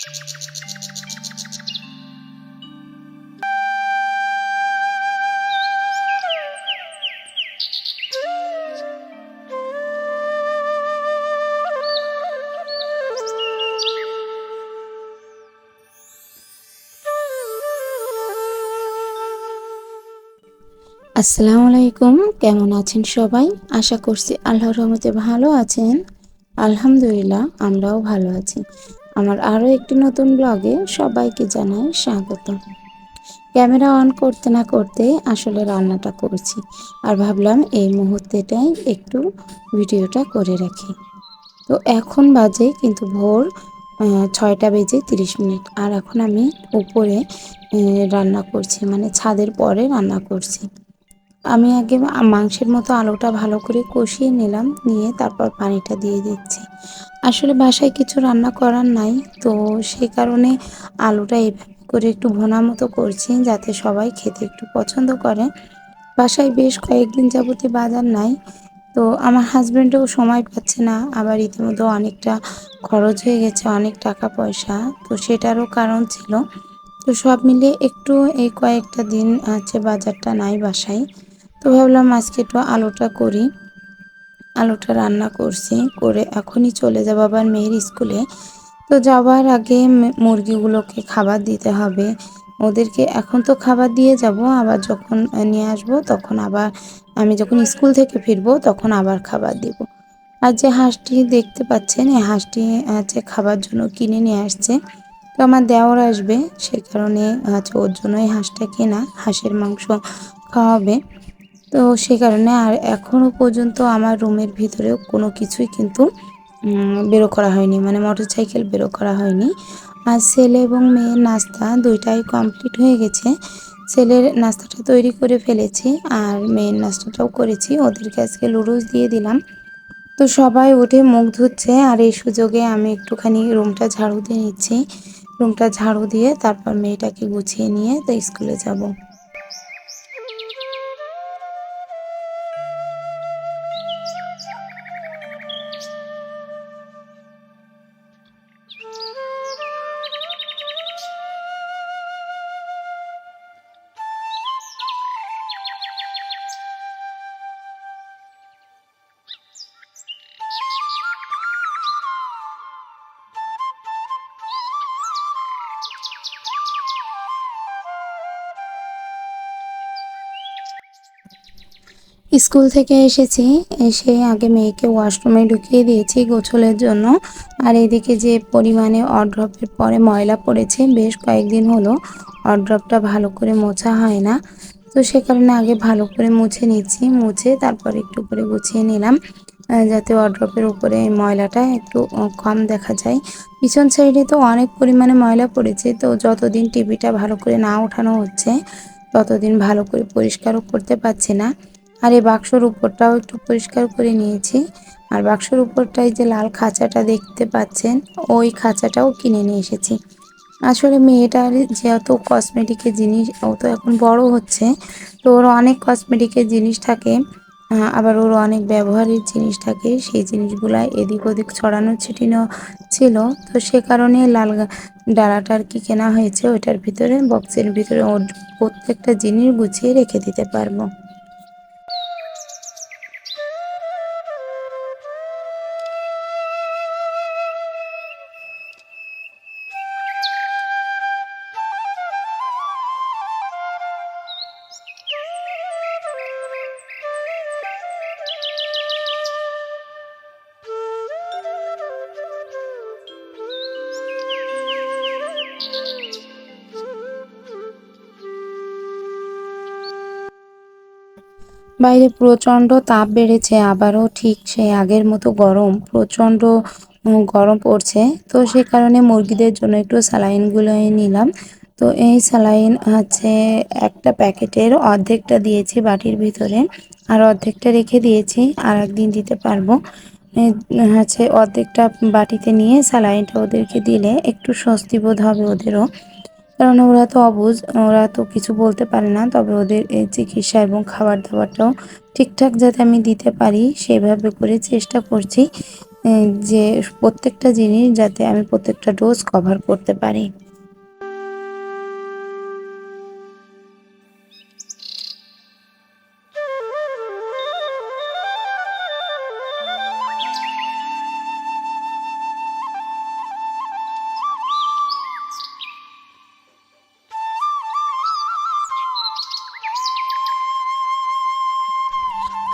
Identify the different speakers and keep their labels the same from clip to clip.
Speaker 1: আসসালামু আলাইকুম, কেমন আছেন সবাই? আশা করছি আল্লাহর রহমতে ভালো আছেন। আলহামদুলিল্লাহ, আমরাও ভালো আছি। আমার আরও একটি নতুন ব্লগে সবাইকে জানাই স্বাগত। ক্যামেরা অন করতে না করতে আসলে রান্নাটা করছি আর ভাবলাম এই মুহূর্তেটাই একটু ভিডিওটা করে রাখি। তো এখন বাজে কিন্তু ভোর ছয়টা বেজে তিরিশ মিনিট আর এখন আমি উপরে রান্না করছি মানে ছাদের পরে রান্না করছি। আমি আগে মাংসের মতো আলুটা ভালো করে কষিয়ে নিলাম, নিয়ে তারপর পানিটা দিয়ে দিচ্ছি। আসলে বাসায় কিছু রান্না করার নাই, তো সেই কারণে আলুটা এভাবে করে একটু ভোনা মতো করছি যাতে সবাই খেতে একটু পছন্দ করে। বাসায় বেশ কয়েকদিন যাবতীয় বাজার নাই, তো আমার হাজব্যান্ডও সময় পাচ্ছে না, আবার ইতিমধ্যে অনেকটা খরচ হয়ে গেছে, অনেক টাকা পয়সা, তো সেটারও কারণ ছিল। তো সব মিলিয়ে একটু এই কয়েকটা দিন আছে বাজারটা নাই বাসায়। তো ভাবলাম আজকে একটু আলুটা করি। আলুটা রান্না করছি, করে এখনই চলে যাব আবার মেয়ের স্কুলে। তো যাওয়ার আগে মুরগিগুলোকে খাবার দিতে হবে। ওদেরকে এখন তো খাবার দিয়ে যাব, আবার যখন নিয়ে আসব তখন আবার আমি যখন স্কুল থেকে ফিরবো তখন আবার খাবার দিব। আর যে হাঁসটি দেখতে পাচ্ছেন, এই হাঁসটি হচ্ছে খাবার জন্য কিনে নিয়ে আসছে। তো আমার দেওয়ার আসবে, সে কারণে হচ্ছে ওর জন্য জন্যই হাঁসটা কেনা, হাঁসের মাংস খাওয়াবে তো সে কারণে আর এখনও পর্যন্ত আমার রুমের ভিতরেও কোনো কিছুই কিন্তু বেরো করা হয়নি। মানে মোটর সাইকেল বেরো করা হয়নি। আর ছেলে এবং মেয়ের নাস্তা দুইটাই কমপ্লিট হয়ে গেছে। ছেলের নাস্তাটা তৈরি করে ফেলেছি আর মেয়ের নাস্তাটাও করেছি। ওদেরকে আজকে লুডুস দিয়ে দিলাম। তো সবাই উঠে মুখ ধুচ্ছে আর এই সুযোগে আমি একটুখানি রুমটা ঝাড়ু দিয়ে নিচ্ছি। রুমটা ঝাড়ু দিয়ে তারপর মেয়েটাকে গুছিয়ে নিয়ে তো স্কুলে যাব। স্কুল থেকে এসেছি, এসে আগে মেয়েকে ওয়াশরুমে ঢুকিয়ে দিয়েছি গোছলের জন্য। আর এদিকে যে পরিমাণে অড্রপের পরে ময়লা পড়েছে, বেশ কয়েকদিন হলো অড্রপটা ভালো করে মোছা হয় না। তো সে কারণে আগে ভালো করে মুছে নিচ্ছি, মুছে তারপর একটু করে গুছিয়ে নিলাম যাতে অড্রপের উপরে ময়লাটা একটু কম দেখা যায়। পিছন সাইডে তো অনেক পরিমাণে ময়লা পড়েছে, তো যতদিন টিভিটা ভালো করে না ওঠানো হচ্ছে, ততদিন ভালো করে পরিষ্কারও করতে পারছি না। আর এই বাক্সর উপরটাও একটু পরিষ্কার করে নিয়েছি। আর বাক্সর উপরটায় যে লাল খাঁচাটা দেখতে পাচ্ছেন, ওই খাঁচাটাও কিনে নিয়ে এসেছি। আসলে মেয়েটার যেহেতু কসমেটিকের জিনিস, ও তো এখন বড় হচ্ছে, তো ওর অনেক কসমেটিকের জিনিস থাকে আবার ওর অনেক ব্যবহারের জিনিস থাকে, সেই জিনিসগুলা এদিক ওদিক ছড়ানো ছিটিনো ছিল। তো সে কারণে লাল ডালাটা আর কি কেনা হয়েছে, ওইটার ভিতরে বক্সের ভিতরে ওর প্রত্যেকটা জিনিস গুছিয়ে রেখে দিতে পারব। বাইরে প্রচণ্ড তাপ বেড়েছে, আবারও ঠিক সেই আগের মতো গরম, প্রচণ্ড গরম পড়ছে। তো সে কারণে মুরগিদের জন্য একটু স্যালাইনগুলো নিলাম। তো এই স্যালাইন হচ্ছে একটা প্যাকেটের অর্ধেকটা দিয়েছি বাটির ভিতরে, আর অর্ধেকটা রেখে দিয়েছি, আর একদিন দিতে পারব। হচ্ছে অর্ধেকটা বাটিতে নিয়ে স্যালাইনটা ওদেরকে দিলে একটু স্বস্তি বোধ হবে ওদেরও। কারণ ওরা তো অবুজ ওরা তো কিছু বলতে পারে না, তবে ওদের এই চিকিৎসা এবং খাবার দাবারটাও ঠিকঠাক যাতে আমি দিতে পারি, সেভাবে করে চেষ্টা করছি যে প্রত্যেকটা জিনিস যাতে আমি প্রত্যেকটা ডোজ কভার করতে পারি।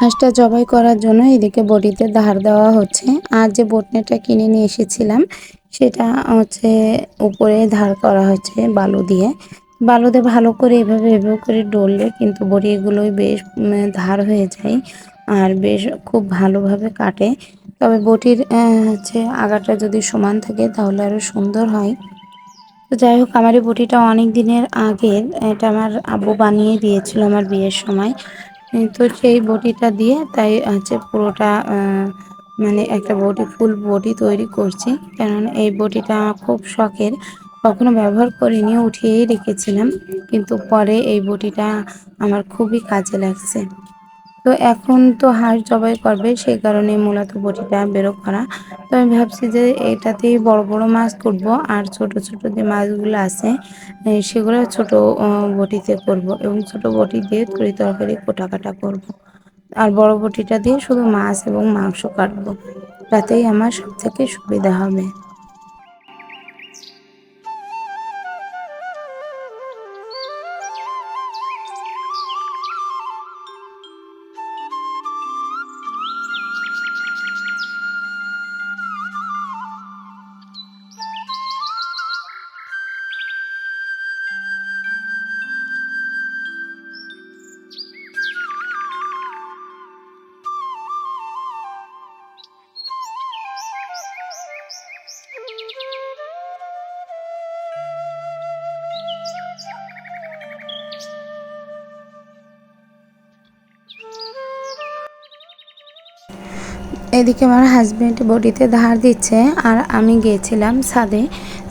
Speaker 1: হাঁসটা জবাই করার জন্য এদিকে বটিতে ধার দেওয়া হচ্ছে। আর যে বটনেটা কিনে নিয়ে এসেছিলাম, সেটা হচ্ছে উপরে ধার করা হচ্ছে বালু দিয়ে। বালুতে ভালো করে এভাবে এভাবে করে ডললে কিন্তু বড়িগুলোই বেশ ধার হয়ে যায় আর বেশ খুব ভালোভাবে কাটে। তবে বটির হচ্ছে আগাটা যদি সমান থাকে তাহলে আরও সুন্দর হয়। তো যাই হোক, আমার এই বটিটা অনেক দিনের আগের, এটা আমার আব্বু বানিয়ে দিয়েছিল আমার বিয়ের সময়। তো সেই বটিটা দিয়ে তাই হচ্ছে পুরোটা মানে একটা বটি, ফুল বটি তৈরি করছি। কেননা এই বটিটা খুব শখের। কখনো ব্যবহার করিনি, উঠিয়েই রেখেছিলাম। কিন্তু পরে এই বটিটা আমার খুবই কাজে লাগছে। তো এখন তো হাঁস জবাই করবে, সেই কারণে মূলত বটিটা বেরো করা তো আমি ভাবছি যে এটাতেই বড় বড় মাছ করব আর ছোট ছোট যে মাছগুলো আছে সেগুলো ছোট বটিতে করব এবং ছোট বটি দিয়ে তরি তরকারি কোটা কাটা করব। আর বড় বটিটা দিয়ে শুধু মাছ এবং মাংস কাটবো, তাতেই আমার সব থেকে সুবিধা হবে এদিকে আমার হাজব্যান্ড বডিতে ধার দিচ্ছে আর আমি গিয়েছিলাম ছাদে।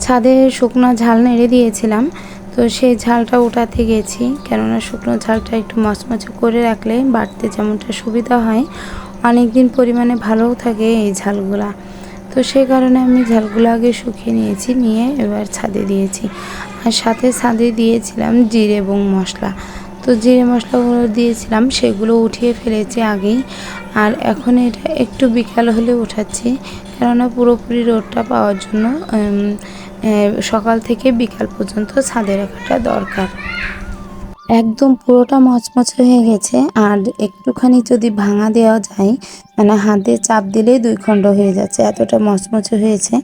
Speaker 1: ছাদে শুকনো ঝাল নেড়ে দিয়েছিলাম। তো সেই ঝালটা উঠাতে গেছি, কেননা শুকনো ঝালটা একটু মচমচে করে রাখলে বাড়তে যেমনটা সুবিধা হয় অনেক দিন পরিমাণে ভালোও থাকে এই ঝালগুলা। তো সেই কারণে আমি ঝালগুলো আগে শুকিয়ে নিয়েছি, নিয়ে এবার ছাদে দিয়েছি। আর সাথে ছাদে দিয়েছিলাম জিরে এবং মশলা। তো জিরে মশলাগুলো দিয়েছিলাম, সেগুলো উঠিয়ে ফেলেছি আগেই। আর এখন এটা একটু বিকাল হলে উঠাচ্ছি, কেননা পুরোপুরি রোদটা পাওয়ার জন্য সকাল থেকে বিকাল পর্যন্ত ছাদে রাখাটা দরকার। একদম পুরোটা মচমচে হয়ে গেছে। আর একটুখানি যদি ভাঙা দেওয়া যায় মানে হাতে চাপ দিলেই দুই খণ্ড হয়ে যাচ্ছে, এতটা মচমচে হয়েছে।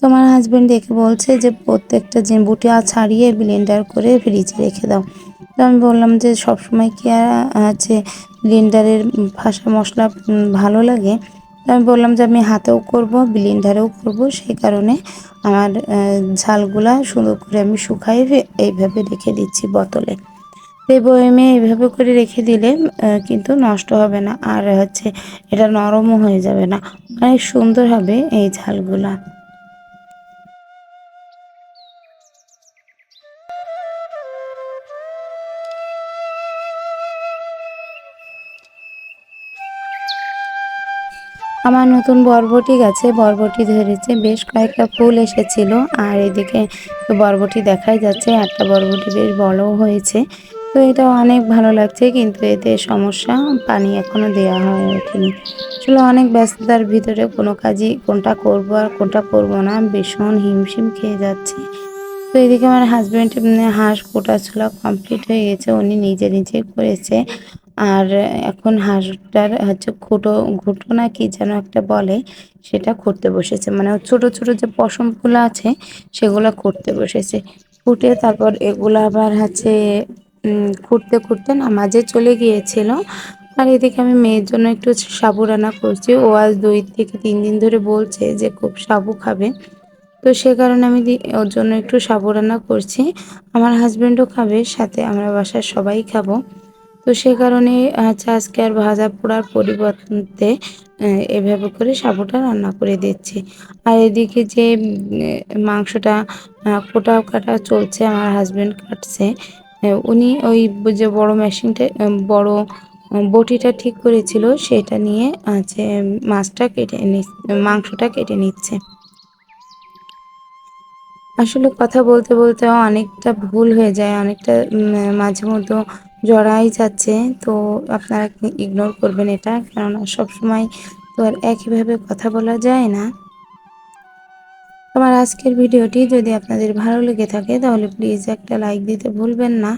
Speaker 1: তোমার হাজব্যান্ড দেখে বলছে যে, প্রত্যেকটা যে বুটিয়া ছাড়িয়ে ব্লেন্ডার করে ফ্রিজে রেখে দাও। তো আমি বললাম যে, সবসময় কি আর আছে ব্লেন্ডারের ফাঁসা মশলা ভালো লাগে? আমি বললাম যে, আমি হাতেও করব ব্লেন্ডারেও করব। সেই কারণে আমার ঝালগুলা সুন্দর করে আমি শুকাই এইভাবে রেখে দিচ্ছি বোতলে। এই বয়মে এইভাবে করে রেখে দিলে কিন্তু নষ্ট হবে না। আর হচ্ছে এটা নরমও হয়ে যাবে না। অনেক সুন্দর হবে এই ঝালগুলা। আমার নতুন বরবটি গাছে বরবটি ধরেছে। বেশ কয়েকটা ফুল এসেছিল। আর এদিকে বরবটি দেখাই যাচ্ছে। একটা বরবটি বেশ বড়ও হয়েছে। তো এটা অনেক ভালো লাগছে, কিন্তু এতে সমস্যা পানি এখনও দেওয়া হয়ে ওঠেনি। আসলে অনেক ব্যস্ততার ভিতরে কোনো কাজই কোনটা করব আর কোনটা করব না, ভীষণ হিমশিম খেয়ে যাচ্ছে। তো এদিকে আমার হাজব্যান্ড হাঁস কোটা ছোলা কমপ্লিট হয়ে গেছে, উনি নিজে নিজে করেছে। আর এখন হাঁসটার হচ্ছে খুঁটো ঘুটো না কি যেন একটা বলে, সেটা করতে বসেছে। মানে ছোট ছোট যে পশমগুলো আছে, সেগুলো করতে বসেছে। ফুটে তারপর এগুলো আবার হচ্ছে খুঁড়তে খুঁড়তে নামাজে চলে গিয়েছিল। আর এদিকে আমি মেয়ের জন্য একটু সাবু রান্না করছি। ও আজ দুই থেকে তিন দিন ধরে বলছে যে খুব সাবু খাবে। তো সে কারণে আমি ওর জন্য একটু সাবু রান্না করছি। আমার হাজব্যান্ডও খাবে, সাথে আমরা বাসার সবাই খাব। তো সে কারণে হচ্ছে আজকে আর ভাজা পোড়ার পরিবর্তে এভাবে করে সাবুটা রান্না করে দিচ্ছি। আর এদিকে যে মাংসটা কোটা কাটা চলছে, আমার হাজব্যান্ড কাটছে। উনি ওই যে বড় মেশিনটা বড় বটিটা ঠিক করেছিল সেটা নিয়ে আছে মাছটা কেটে মাংসটা কেটে নিচ্ছে। আসলে কথা বলতে বলতে অনেকটা ভুল হয়ে যায়, অনেকটা মাঝে মধ্যে জড়াই যাচ্ছে, তো আপনারা ইগনোর করবেন এটা? কেননা সবসময় তো আর একইভাবে কথা বলা যায় না। আমার আজকের ভিডিওটি যদি আপনাদের ভালো লেগে থাকে, তাহলে প্লিজ একটা লাইক দিতে ভুলবেন না।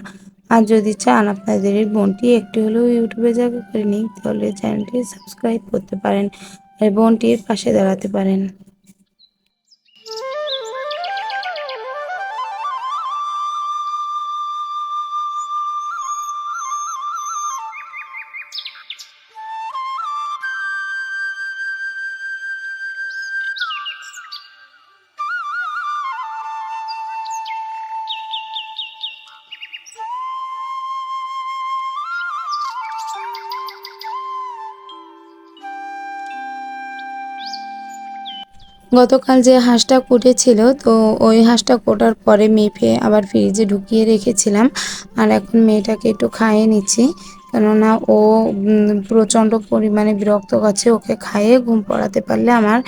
Speaker 1: আর যদি চান আপনাদের এই বোনটি একটি হলেও ইউটিউবে জায়গা করে নিই তাহলে চ্যানেলটি সাবস্ক্রাইব করতে পারেন আর বোনটির পাশে দাঁড়াতে পারেন। গতকাল যে হাঁসটা কুটেছিল, তো ওই হাঁসটা কোটার পরে মেপে আবার ফ্রিজে ঢুকিয়ে রেখেছিলাম। আর এখন মেয়েটাকে একটু খাইয়ে নিচ্ছি, কেননা ও প্রচণ্ড পরিমাণে বিরক্ত করছে ওকে খাইয়ে ঘুম পড়াতে পারলে আমার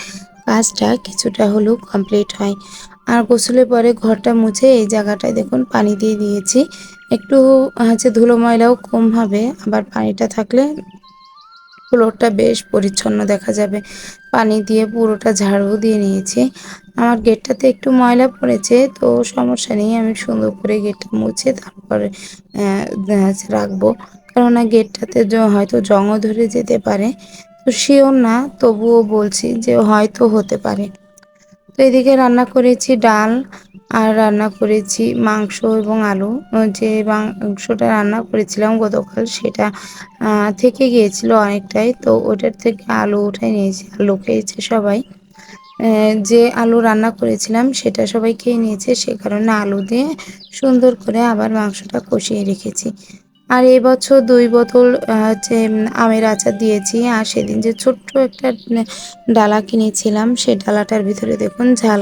Speaker 1: কাজটা কিছুটা হলেও কমপ্লিট হয়। আর গোসলের পরে ঘরটা মুছে এই জায়গাটায় দেখুন পানি দিয়ে দিয়েছি। একটু হচ্ছে ধুলো ময়লাও কম হবে, আবার পানিটা থাকলে ফ্লোরটা বেশ পরিচ্ছন্ন দেখা যাবে। পানি দিয়ে পুরোটা ঝাড়ু দিয়ে নিয়েছি। আমার গেটটাতে একটু ময়লা পড়েছে, তো সমস্যা নেই, আমি সুন্দর করে গেটটা মুছে তারপরে রাখব। কেননা গেটটাতে হয়তো জংও ধরে যেতে পারে, তো সেও না, তবুও বলছি যে হয়তো হতে পারে। তো এদিকে রান্না করেছি ডাল আর রান্না করেছি মাংস এবং আলু। যে মাংসটা রান্না করেছিলাম গতকাল সেটা থেকে গিয়েছিল অনেকটাই। তো ওটার থেকে আলু উঠাই নিয়েছি, আলু খেয়েছে সবাই। যে আলু রান্না করেছিলাম সেটা সবাই খেয়ে নিয়েছে, সে কারণে আলু দিয়ে সুন্দর করে আবার মাংসটা কষিয়ে রেখেছি। আর এবছর দুই বোতল হচ্ছে আমের আচার দিয়েছি, আর সেদিন যে ছোট্ট একটা ডালা কিনেছিলাম সেই ডালাটার ভিতরে দেখুন ঝাল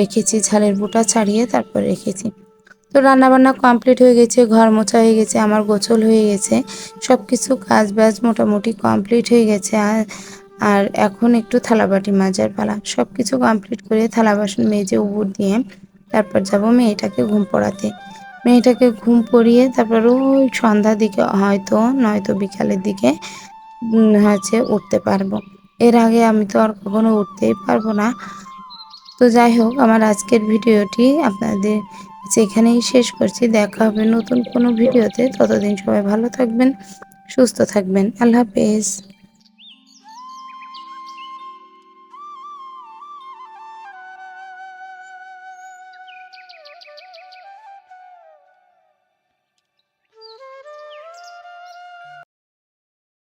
Speaker 1: রেখেছি, ঝালের বুটা ছাড়িয়ে তারপর রেখেছি। তো রান্নাবান্না কমপ্লিট হয়ে গেছে, ঘর মোছা হয়ে গেছে, আমার গোছল হয়ে গেছে সব কিছু কাজ বাজ মোটামুটি কমপ্লিট হয়ে গেছে, আর আর এখন একটু থালাবাটি মাজার পালা। সব কিছু কমপ্লিট করে থালা বাসন মেজে উপর দিয়ে তারপর যাব মেয়েটাকে ঘুম পড়াতে। মেয়েটাকে ঘুম পড়িয়ে তারপর ওই সন্ধ্যার দিকে হয়তো, নয়তো বিকালের দিকে হচ্ছে উঠতে পারব। এর আগে আমি তো আর কখনো উঠতেই পারব না। তো যাই হোক, আমার আজকের ভিডিওটি আপনাদের সেখানেই শেষ করছি। দেখা হবে নতুন কোনো ভিডিওতে। ততদিন সবাই ভালো থাকবেন, সুস্থ থাকবেন। আল্লাহ হাফেজ।